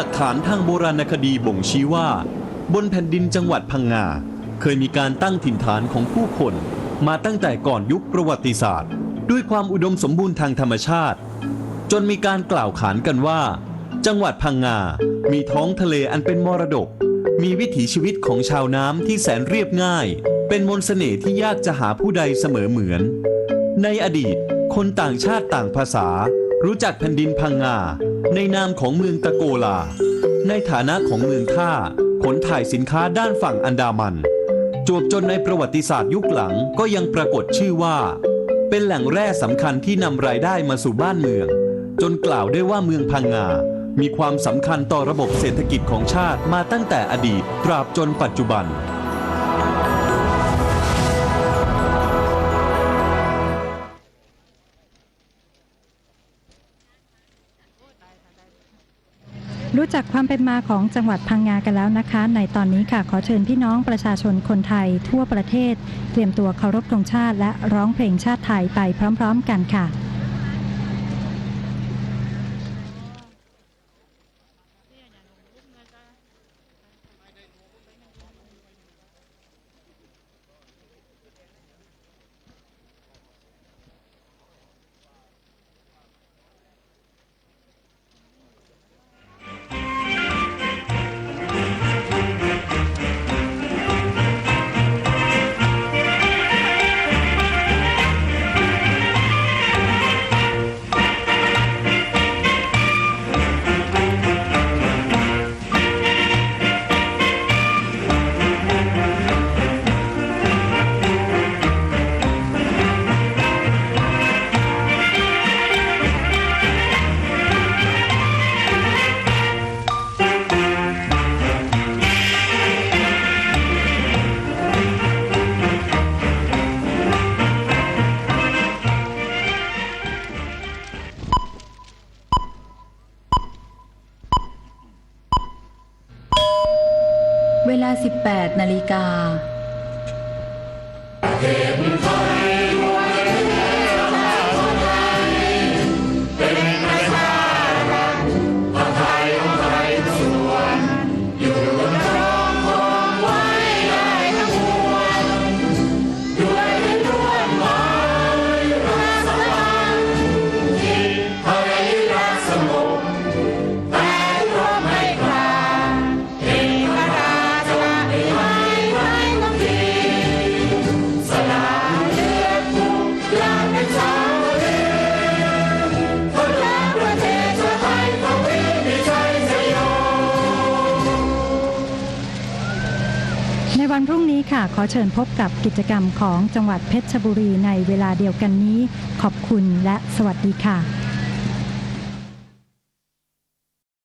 หลักฐานทางโบราณคดีบ่งชี้ว่า บนแผ่นดินจังหวัดพังงา เคยมีการตั้งถิ่นฐานของผู้คน มาตั้งแต่ก่อนยุคประวัติศาสตร์ ด้วยความอุดมสมบูรณ์ทางธรรมชาติ จนมีการกล่าวขานกันว่า จังหวัดพังงา มีท้องทะเลอันเป็นมรดก มีวิถีชีวิตของชาวน้ำที่แสนเรียบง่าย เป็นมนต์เสน่ห์ที่ยากจะหาผู้ใดเสมอเหมือน ในอดีต คนต่างชาติต่างภาษา รู้จักแผ่นดินพังงา ในนามของเมืองตะโกลา ในฐานะของเมืองท่าขนถ่ายสินค้าด้านฝั่งอันดามัน จวบจนในประวัติศาสตร์ยุคหลังก็ยังปรากฏชื่อว่า เป็นแหล่งแร่สำคัญที่นำรายได้มาสู่บ้านเมือง จนกล่าวได้ว่าเมืองพังงา มีความสำคัญต่อระบบเศรษฐกิจของชาติมาตั้งแต่อดีตตราบจนปัจจุบัน รู้จักความเป็นมาของจังหวัดพังงากันแล้วนะคะ ในตอนนี้ค่ะขอเชิญพี่น้องประชาชนคนไทยทั่วประเทศ เตรียมตัวเคารพธงชาติและร้องเพลงชาติไทยไปพร้อม ๆ กันค่ะ เวลา 18 นาฬิกา ในวันพรุ่งนี้ค่ะ ขอเชิญพบกับกิจกรรมของจังหวัดเพชรบุรีในเวลาเดียวกันนี้ ขอบคุณและสวัสดีค่ะ